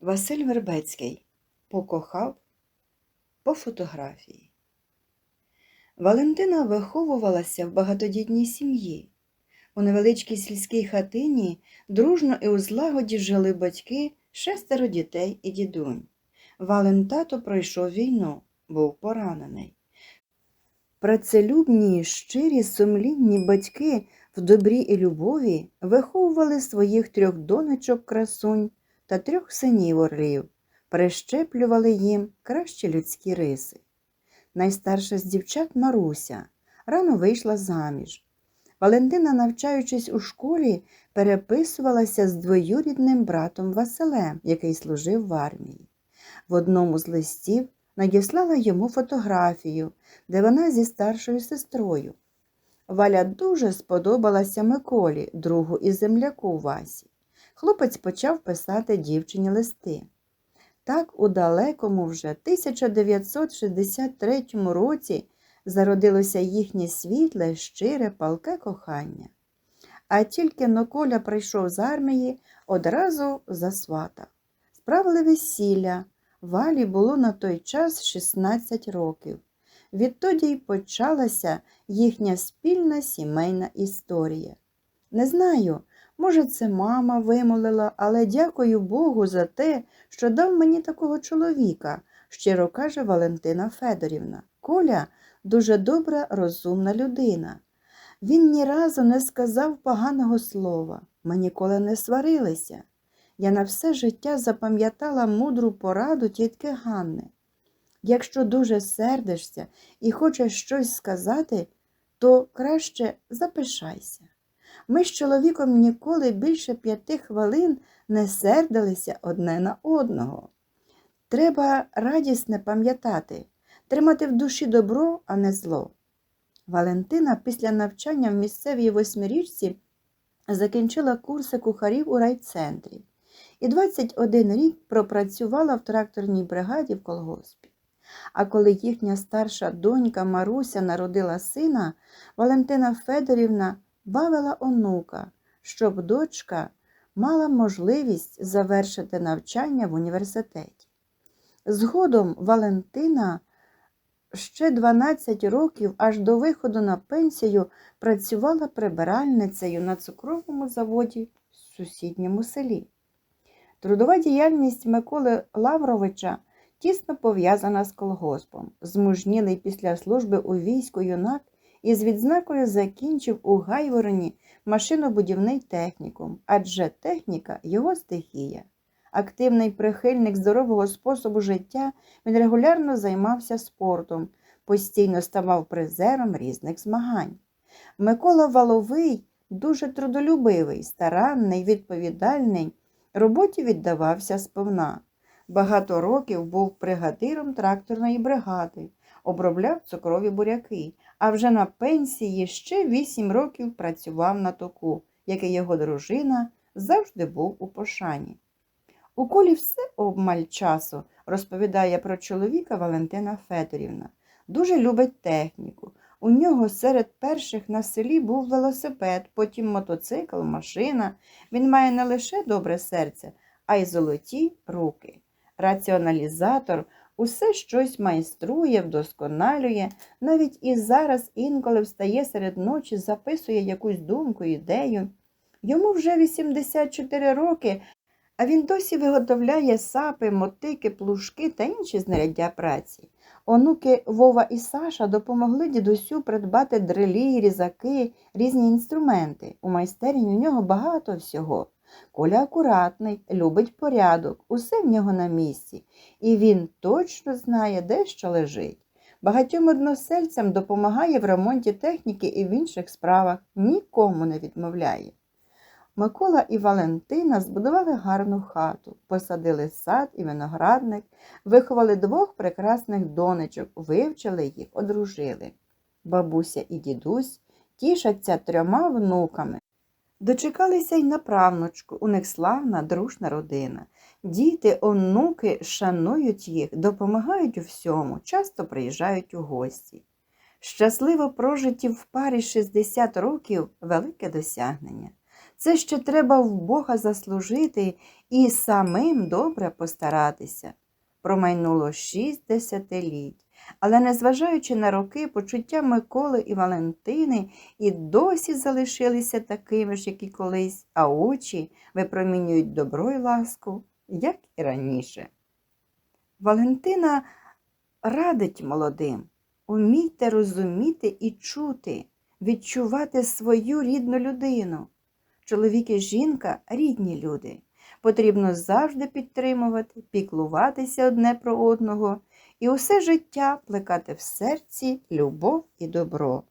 Василь Вербецький покохав по фотографії. Валентина виховувалася в багатодітній сім'ї. У невеличкій сільській хатині дружно і у злагоді жили батьки, шестеро дітей і дідунь. Вален тато пройшов війну, був поранений. Працелюбні, щирі, сумлінні батьки в добрі і любові виховували своїх трьох донечок красунь та трьох синів орлів, прищеплювали їм кращі людські риси. Найстарша з дівчат Маруся рано вийшла заміж. Валентина, навчаючись у школі, переписувалася з двоюрідним братом Василем, який служив в армії. В одному з листів надіслала йому фотографію, де вона зі старшою сестрою. Валя дуже сподобалася Миколі, другу із земляку Васі. Хлопець почав писати дівчині листи. Так у далекому вже 1963 році зародилося їхнє світле, щире, палке кохання. А тільки Ноколя прийшов з армії, одразу засватав. Справили весілля. Валі було на той час 16 років. Відтоді й почалася їхня спільна сімейна історія. Не знаю, може, це мама вимолила, але дякую Богу за те, що дав мені такого чоловіка, щиро каже Валентина Федорівна. Коля дуже добра, розумна людина. Він ні разу не сказав поганого слова. Ми ніколи не сварилися. Я на все життя запам'ятала мудру пораду тітки Ганни. Якщо дуже сердишся і хочеш щось сказати, то краще запишайся. Ми з чоловіком ніколи більше п'яти хвилин не сердилися одне на одного. Треба радісне пам'ятати, тримати в душі добро, а не зло. Валентина після навчання в місцевій восьмирічці закінчила курси кухарів у райцентрі і 21 рік пропрацювала в тракторній бригаді в колгоспі. А коли їхня старша донька Маруся народила сина, Валентина Федорівна бавила онука, щоб дочка мала можливість завершити навчання в університеті. Згодом Валентина ще 12 років аж до виходу на пенсію працювала прибиральницею на цукровому заводі в сусідньому селі. Трудова діяльність Миколи Лавровича тісно пов'язана з колгоспом. Змужнілий після служби у війську юнак із відзнакою закінчив у Гайвороні машинобудівний технікум, адже техніка його стихія. Активний прихильник здорового способу життя, він регулярно займався спортом, постійно ставав призером різних змагань. Микола Валовий дуже трудолюбивий, старанний, відповідальний, роботі віддавався сповна. Багато років був бригадиром тракторної бригади, обробляв цукрові буряки, а вже на пенсії ще вісім років працював на току, як і його дружина завжди був у пошані. У колі все обмаль часу, розповідає про чоловіка Валентина Федорівна. Дуже любить техніку. У нього серед перших на селі був велосипед, потім мотоцикл, машина. Він має не лише добре серце, а й золоті руки. Раціоналізатор усе щось майструє, вдосконалює, навіть і зараз інколи встає серед ночі, записує якусь думку, ідею. Йому вже 84 роки, а він досі виготовляє сапи, мотики, плужки та інші знаряддя праці. Онуки Вова і Саша допомогли дідусю придбати дрелі, різаки, різні інструменти. У майстерні у нього багато всього. Коля акуратний, любить порядок, усе в нього на місці, і він точно знає, де що лежить. Багатьом односельцям допомагає в ремонті техніки і в інших справах, нікому не відмовляє. Микола і Валентина збудували гарну хату, посадили сад і виноградник, виховали двох прекрасних донечок, вивчили їх, одружили. Бабуся і дідусь тішаться трьома внуками. Дочекалися й на правнучку, у них славна, дружна родина. Діти, онуки шанують їх, допомагають у всьому, часто приїжджають у гості. Щасливо прожиті в парі 60 років велике досягнення. Це ще треба в Бога заслужити і самим добре постаратися. Промайнуло шість десятиліть, але незважаючи на роки, почуття Миколи і Валентини і досі залишилися такими ж, як і колись, а очі випромінюють добро й ласку, як і раніше. Валентина радить молодим умійте розуміти і чути, відчувати свою рідну людину. Чоловік і жінка рідні люди. Потрібно завжди підтримувати, піклуватися одне про одного і усе життя плекати в серці любов і добро.